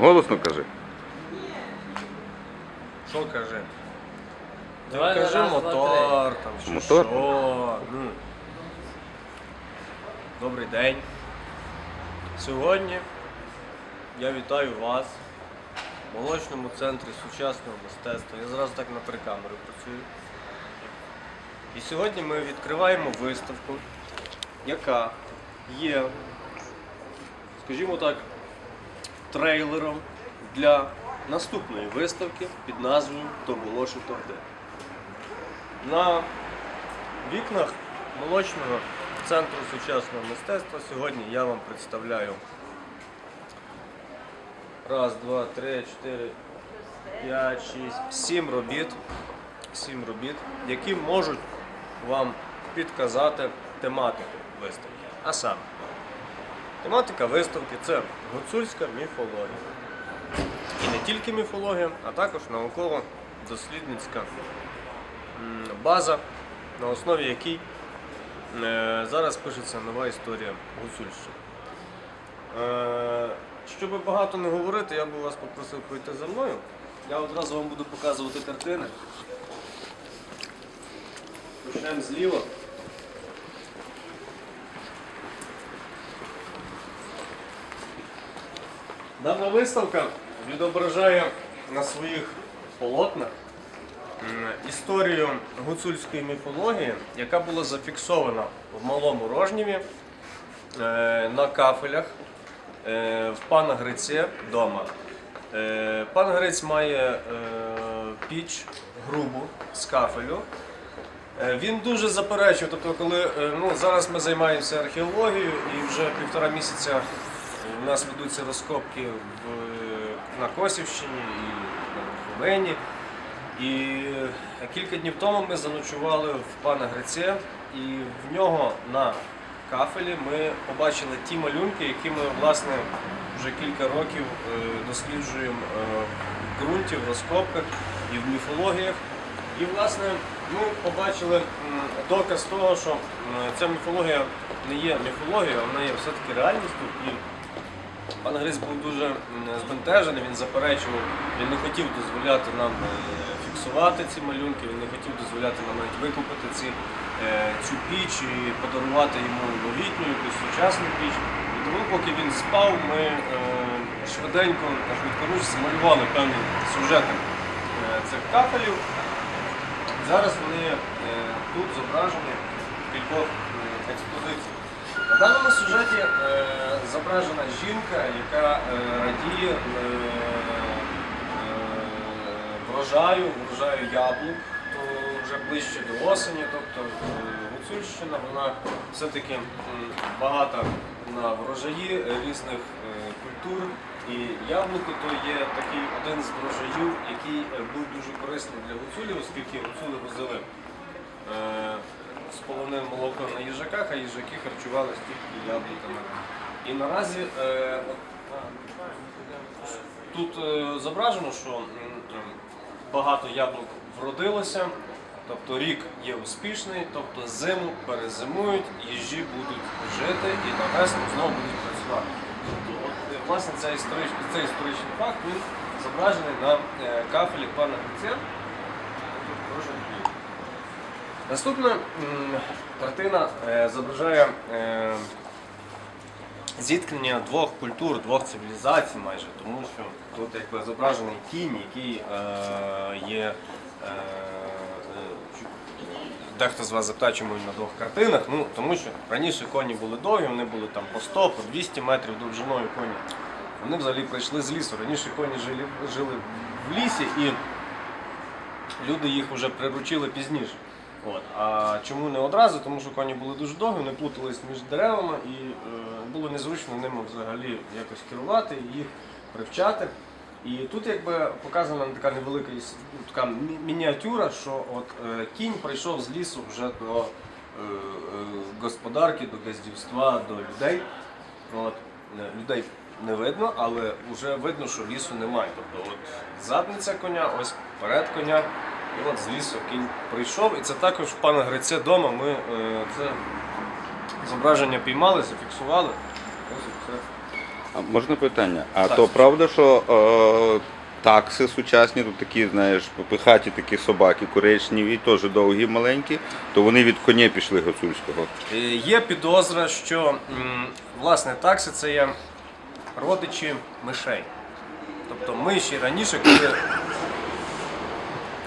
Ну, голосно кажи. Що кажи? Давай кажи раз, два, мотор, там що. Мотор? що. Ну. Добрий день. Сьогодні я вітаю вас в молочному центрі сучасного мистецтва. Я зразу так на три камери працюю. І сьогодні ми відкриваємо виставку, яка є, скажімо так, трейлером для наступної виставки під назвою То було що тогде. На вікнах молочного центру сучасного мистецтва сьогодні я вам представляю раз, два, три, чотири, п'ять, шість, сім робіт, сім робіт, які можуть вам підказати тематику виставки. А саме, тематика виставки це гуцульська міфологія. І не тільки міфологія, а також науково-дослідницька база, на основі якій е, зараз пишеться нова історія Гуцульщини. Е, Щоб багато не говорити, я би вас попросив пройти за мною. Я одразу вам буду показувати картини. Почнемо зліва. Дана виставка відображає на своїх полотнах історію гуцульської міфології, яка була зафіксована в Малому Рожніві е, на кафелях е, в пана Гриці вдома. Е, Пан Гриць має піч грубу з кафелю. Він дуже заперечив, тобто, коли ну, зараз ми займаємося археологією і вже півтора місяця у нас ведуться розкопки в, на Косівщині і на Верховині. І кілька днів тому ми заночували в пана Грице, і в нього на кафелі ми побачили ті малюнки, які ми власне вже кілька років е, досліджуємо е, в ґрунті, в розкопках і в міфологіях. І власне ми побачили доказ того, що ця міфологія не є міфологією, вона є все-таки реальністю. Пан Гриць був дуже збентежений, він заперечував, він не хотів дозволяти нам е, фіксувати ці малюнки, він не хотів дозволяти нам навіть викупити ці, е, цю піч і подарувати йому новітню, якусь сучасну піч. І тому, поки він спав, ми е, швиденько на швидкоруч змалювали певні сюжети цих кафелів. Зараз вони тут зображені в кількох. Даному сюжеті е, зображена жінка, яка е, радіє е, е, врожаю, врожаю яблук, то вже ближче до осені. Тобто е, Гуцульщина вона все-таки багата на врожаї різних е, культур. І яблуко то є такий один з врожаїв, який е, був дуже корисний для гуцулів, оскільки гуцули возили з полонин молоко на їжаках, а їжаки харчувалися тільки яблуками. І наразі е, тут е, зображено, що багато яблук вродилося, тобто рік є успішний, тобто зиму перезимують, їжі будуть жити і на весну знову будуть працювати. Тобто, от, е, власне, цей історичний, цей історичний факт він зображений на е, кафелі пана Гриця. Рік. Наступна картина е, зображає е, зіткнення двох культур, двох цивілізацій майже, тому що тут якби зображений кінь, який е, є. Дехто з вас запитає, чому він на двох картинах. Ну, тому що раніше коні були довгі, вони були там по 100, по 200 метрів довжиною коні. Вони взагалі прийшли з лісу. Раніше коні жили, жили в лісі і люди їх вже приручили пізніше. От. А чому не одразу? Тому що коні були дуже довгі, вони плутались між деревами і е, було незручно ними взагалі якось керувати, їх привчати. І тут якби показана така невелика така мініатюра, що от е, кінь прийшов з лісу вже до е, е, господарки, до газдівства, до людей. От, е, людей не видно, але вже видно, що лісу немає. Тобто от задниця коня, ось перед коня, і от з лісу кінь прийшов. І це також в пана Гриця вдома. Ми е, це зображення піймали, зафіксували. Ось це А можна питання? А Так. то правда, що е, такси сучасні, тут такі, знаєш, пихаті такі собаки коричневі, теж довгі, маленькі, то вони від коня пішли гуцульського. Е, Є підозра, що м, власне такси це є родичі мишей. Тобто миші раніше, коли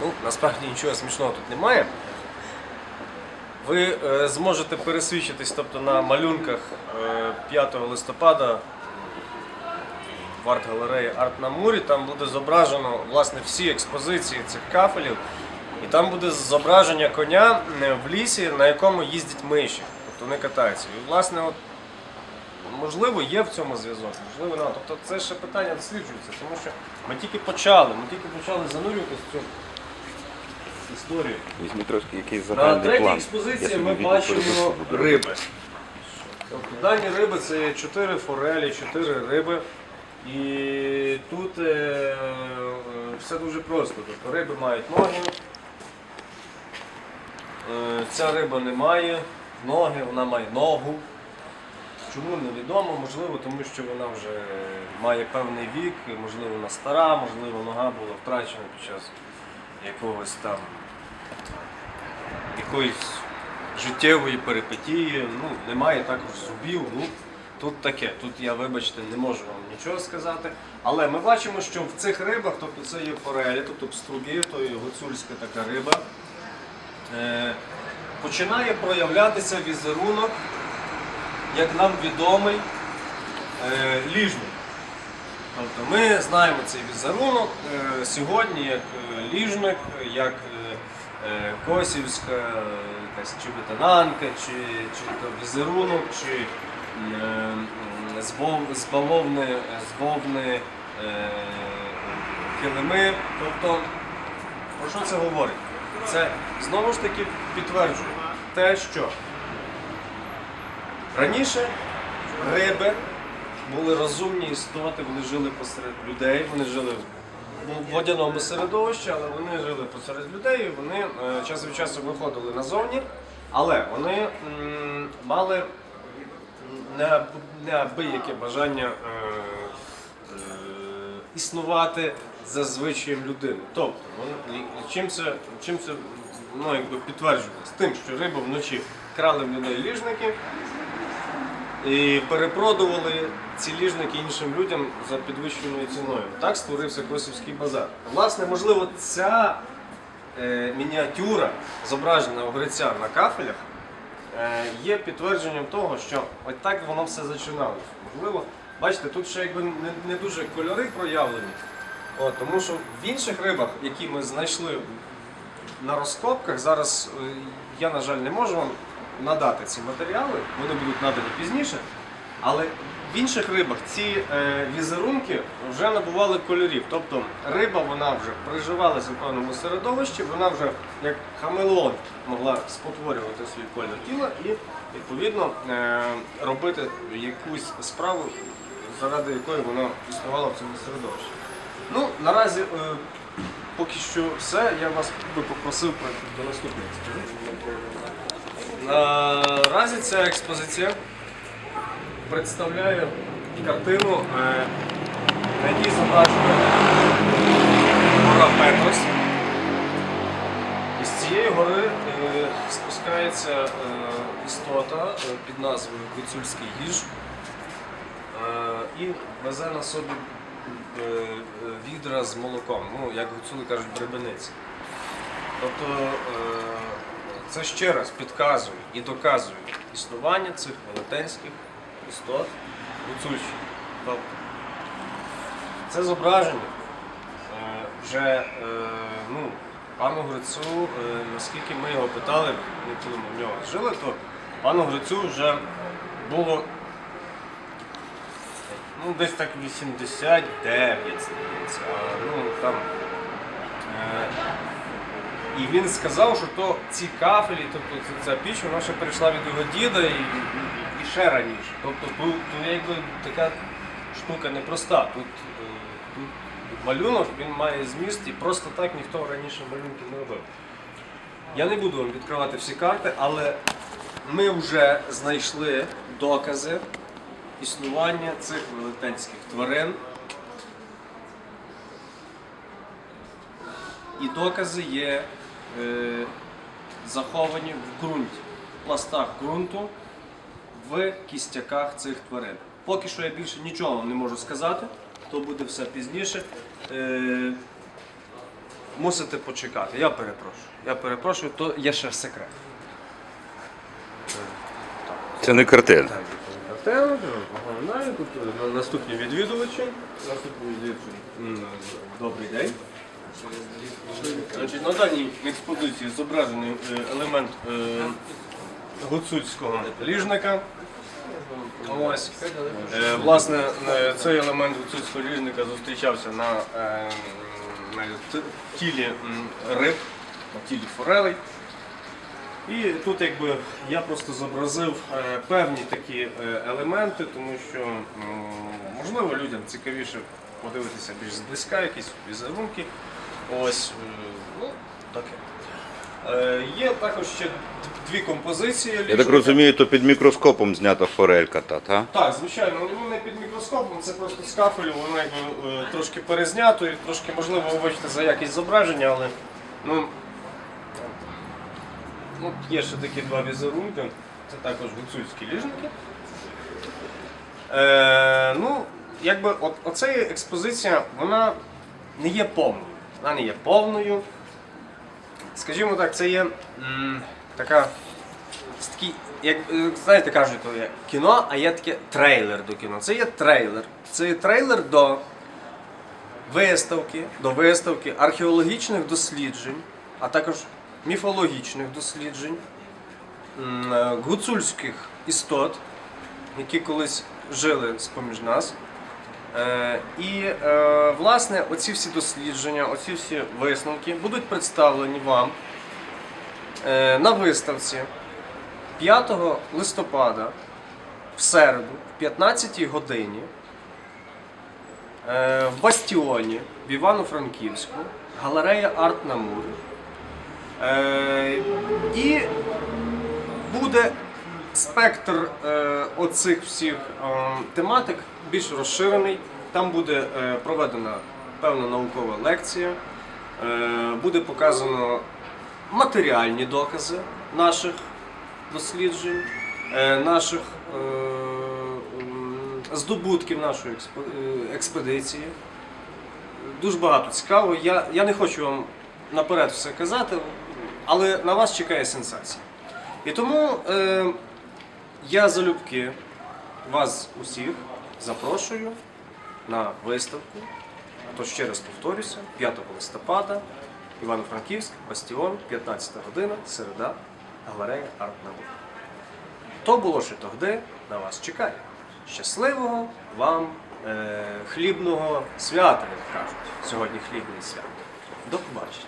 ну, насправді нічого смішного тут немає. Ви е, зможете пересвідчитись тобто, на малюнках е, 5 листопада в арт-галереї Арт на Мурі. Там буде зображено власне всі експозиції цих кафелів. І там буде зображення коня е, в лісі, на якому їздять миші. Тобто вони катаються. І власне, от, можливо, є в цьому зв'язок, можливо, немає. Тобто це ще питання досліджується, тому що ми тільки почали, ми тільки почали занурюватися в цю історію. Візьми трошки якийсь На загальний третій план. експозиції ми бачимо риби. Тобто дані риби це є чотири форелі, чотири риби. І тут е, е, все дуже просто. Тобто риби мають ноги. Е, ця риба не має ноги, вона має ногу. Чому невідомо, можливо, тому що вона вже має певний вік, можливо, вона стара, можливо, нога була втрачена під час якогось там якоїсь життєвої перипетії, ну, немає також зубів. Ну, тут таке. Тут я, вибачте, не можу вам нічого сказати. Але ми бачимо, що в цих рибах, тобто це є форелі, тобто пструги, то є гуцульська така риба, е, починає проявлятися візерунок, як нам відомий, е, ліжник. Тобто ми знаємо цей візерунок е, сьогодні як е, ліжник, як е, косівська е, якась чи ветенанка, чи, чи то візерунок, чи е, з бавовни, з вовни е, килими. Тобто, про що це говорить? Це знову ж таки підтверджує те, що раніше риби були розумні істоти, вони жили посеред людей, вони жили водяному середовищі, але вони жили посеред людей, і вони е, час від часу виходили назовні, але вони мали неаб- неабияке бажання е, е, існувати за звичаєм людини. Тобто, вони, і чим це, чим це ну, якби підтверджується? Тим, що риби вночі крали в людей ліжники, і перепродували ці ліжники іншим людям за підвищеною ціною. Так створився Косівський базар. Власне, можливо, ця е, мініатюра, зображена у Гриця на кафелях, е, є підтвердженням того, що от так воно все зачиналося. Можливо, бачите, тут ще якби не, не дуже кольори проявлені. От, тому що в інших рибах, які ми знайшли на розкопках, зараз е, я, на жаль, не можу вам надати ці матеріали, вони будуть надані пізніше. Але в інших рибах ці е, візерунки вже набували кольорів. Тобто риба вона вже приживалася в певному середовищі, вона вже як хамелеон могла спотворювати свій колір тіла і відповідно е, робити якусь справу, заради якої вона існувала в цьому середовищі. Ну, наразі е, поки що все. Я вас би попросив до наступної. Наразі ця експозиція представляє картину, е, на якій зображена гора Петрос. І з цієї гори е, спускається е, істота е, під назвою Гуцульський е, і везе на собі е, е, відра з молоком, ну, як гуцули кажуть, бребениці. Тобто е, це ще раз підказує і доказує існування цих велетенських істот гуцульщини. Тобто це зображення е, вже е, ну, пану Грицю, е, наскільки ми його питали, коли ми в нього жили, то пану Грицю вже було ну, десь так 89, здається. Ну, там, і він сказав, що то ці кафелі, тобто ця- піч, вона ще перейшла від його діда і, і, ще раніше. Тобто тут, тут якби така штука непроста. Тут, е, тут малюнок він має зміст і просто так ніхто раніше малюнки не робив. Я не буду вам відкривати всі карти, але ми вже знайшли докази існування цих велетенських тварин. І докази є заховані в ґрунті, в пластах ґрунту, в кістяках цих тварин. Поки що я більше нічого вам не можу сказати, то буде все пізніше. Е, мусите почекати. Я перепрошую. Я перепрошую, то є ще секрет. Це не картина. Поглинаю, тут е, наступні відвідувачі. Наступні відвідувачі. Добрий день. Значить, на даній експозиції зображений е, елемент е, гуцульського ліжника. Ось. Е, Власне, цей елемент гуцульського ліжника зустрічався на, тілі риб, на тілі форелей. І тут якби я просто зобразив певні такі елементи, тому що можливо людям цікавіше подивитися більш зблизька, якісь візерунки. Ось, е, ну, таке. Е, Є також ще дві композиції. Я так розумію, то під мікроскопом знята форелька та, та? Так, звичайно, ну не під мікроскопом, це просто з кафелю, воно якби е, трошки перезнято і трошки можливо вибачте за якість зображення, але ну, ну, є ще такі два візерунки. Це також гуцульські ліжники. Е, ну, якби от, оця експозиція, вона не є повною. Вона не є повною. Скажімо так, це є м, така це як е, знаєте, кажуть, то є кіно, а є таке трейлер до кіно. Це є трейлер. Це є трейлер до виставки, до виставки археологічних досліджень, а також міфологічних досліджень, е, гуцульських істот, які колись жили з-поміж нас. Е, І е, власне оці всі дослідження, оці всі висновки будуть представлені вам е, на виставці 5 листопада в середу, в 15 годині в Бастіоні в Івано-Франківську, галерея Арт Намур. Е, І буде спектр е, оцих всіх е, тематик більш розширений. Там буде е, проведена певна наукова лекція, е, буде показано матеріальні докази наших досліджень, е, наших е, здобутків нашої е, експедиції. Дуже багато цікавого. Я, я не хочу вам наперед все казати, але на вас чекає сенсація. І тому е, я залюбки вас усіх запрошую на виставку. То ще раз повторюся, 5 листопада, Івано-Франківськ, Бастіон, 15 година, середа, галерея Арт Наук. То було ще тогди, на вас чекає. Щасливого вам е, хлібного свята, як кажуть. Сьогодні хлібне свято. До побачення.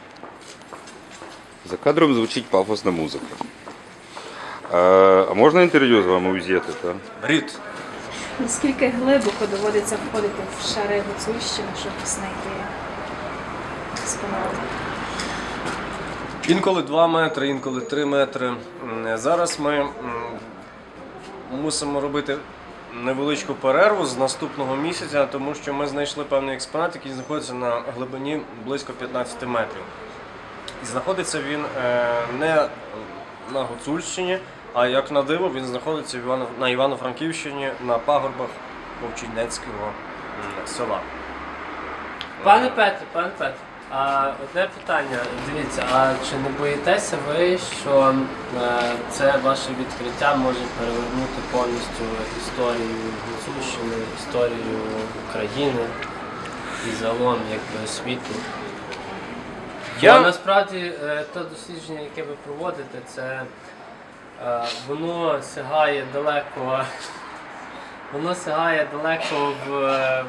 За кадром звучить пафосна музика. А можна інтерв'ю з вами взяти? Та? Беріть. Наскільки глибоко доводиться входити в шари Гуцульщини, щоб знайти експонати? Інколи 2 метри, інколи 3 метри. Зараз ми мусимо робити невеличку перерву з наступного місяця, тому що ми знайшли певний експонат, який знаходиться на глибині близько 15 метрів. І знаходиться він е, не на Гуцульщині, а як на диво, він знаходиться на Івано-Франківщині на пагорбах Вовчинецького села. Пане Петре, пане Петре, а одне питання. Дивіться, а чи не боїтеся ви, що е, це ваше відкриття може перевернути повністю історію Гуцульщини, історію України і загалом якби світу? Я- Бо насправді те дослідження, яке ви проводите, це воно сягає далеко. Воно сягає далеко в е,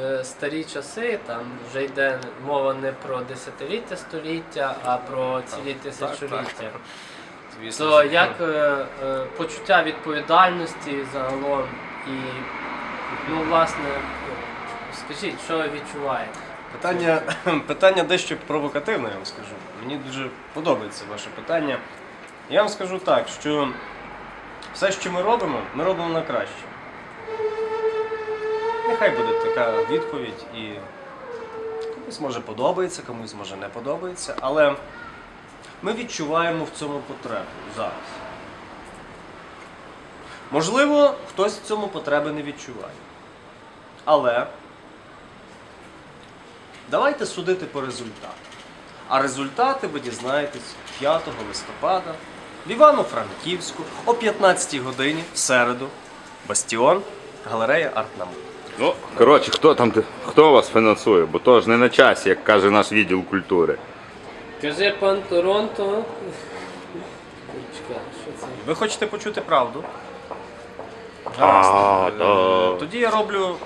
е, старі часи, там вже йде мова не про десятиліття століття, а про цілі тисячоліття. То як е, е, почуття відповідальності загалом і ну власне скажіть, що ви відчуваєте? Питання, питання дещо провокативне, я вам скажу. Мені дуже подобається ваше питання. Я вам скажу так, що все, що ми робимо, ми робимо на краще. Нехай буде така відповідь і комусь може подобається, комусь може не подобається, але ми відчуваємо в цьому потребу зараз. Можливо, хтось в цьому потреби не відчуває. Але давайте судити по результату. А результати ви дізнаєтесь 5 листопада в Івано-Франківську о 15-й годині в середу. Бастіон, галерея Артнаму. Ну, коротше, хто там хто вас фінансує? Бо то ж не на часі, як каже наш відділ культури. Кажи пан Торонто. Чекай, що це? Ви хочете почути правду? А, Гаразд. да. Е, Тоді я роблю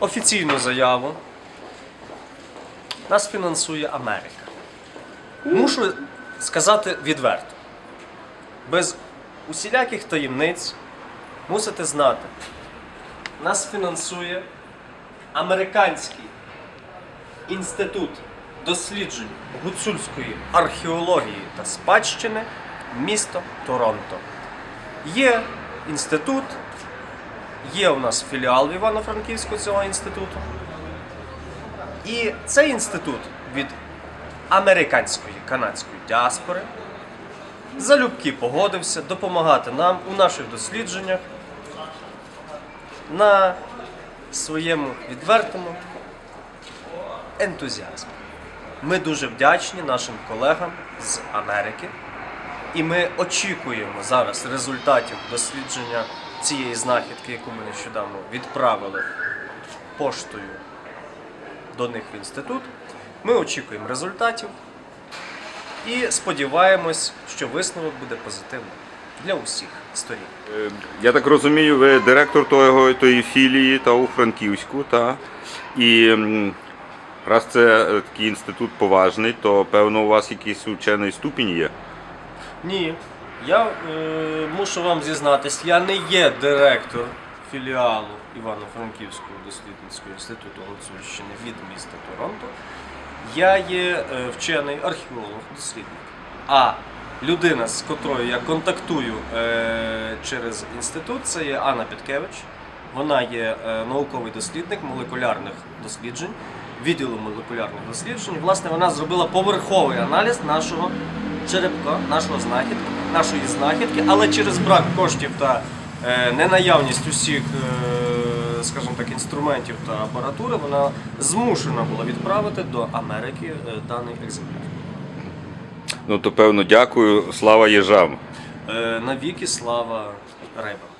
офіційну заяву. Нас фінансує Америка. Мушу сказати відверто. Без усіляких таємниць мусите знати. Нас фінансує Американський інститут досліджень гуцульської археології та спадщини місто Торонто. Є інститут, є у нас філіал в Івано-Франківську цього інституту. І цей інститут від американської канадської діаспори залюбки погодився допомагати нам у наших дослідженнях на своєму відвертому ентузіазмі. Ми дуже вдячні нашим колегам з Америки. І ми очікуємо зараз результатів дослідження цієї знахідки, яку ми нещодавно відправили поштою до них в інститут. Ми очікуємо результатів і сподіваємось, що висновок буде позитивним для усіх сторін. Е, Я так розумію, ви директор того, тої філії та у Франківську, та? І раз це е, такий інститут поважний, то певно у вас якийсь учений ступінь є. Ні, я е, мушу вам зізнатись, я не є директор філіалу Івано-Франківського дослідницького інституту Гуцульщини від міста Торонто. Я є е, вчений археолог, дослідник. А людина, з котрою я контактую е, через інститут, це є Анна Петкевич. Вона є е, науковий дослідник молекулярних досліджень, відділу молекулярних досліджень. Власне, вона зробила поверховий аналіз нашого черепка, нашого знахідки, нашої знахідки, але через брак коштів та ненаявність усіх, скажімо так, інструментів та апаратури, вона змушена була відправити до Америки е, даний екземпляр. Ну то певно, дякую. Слава їжам. Е, навіки слава рибам.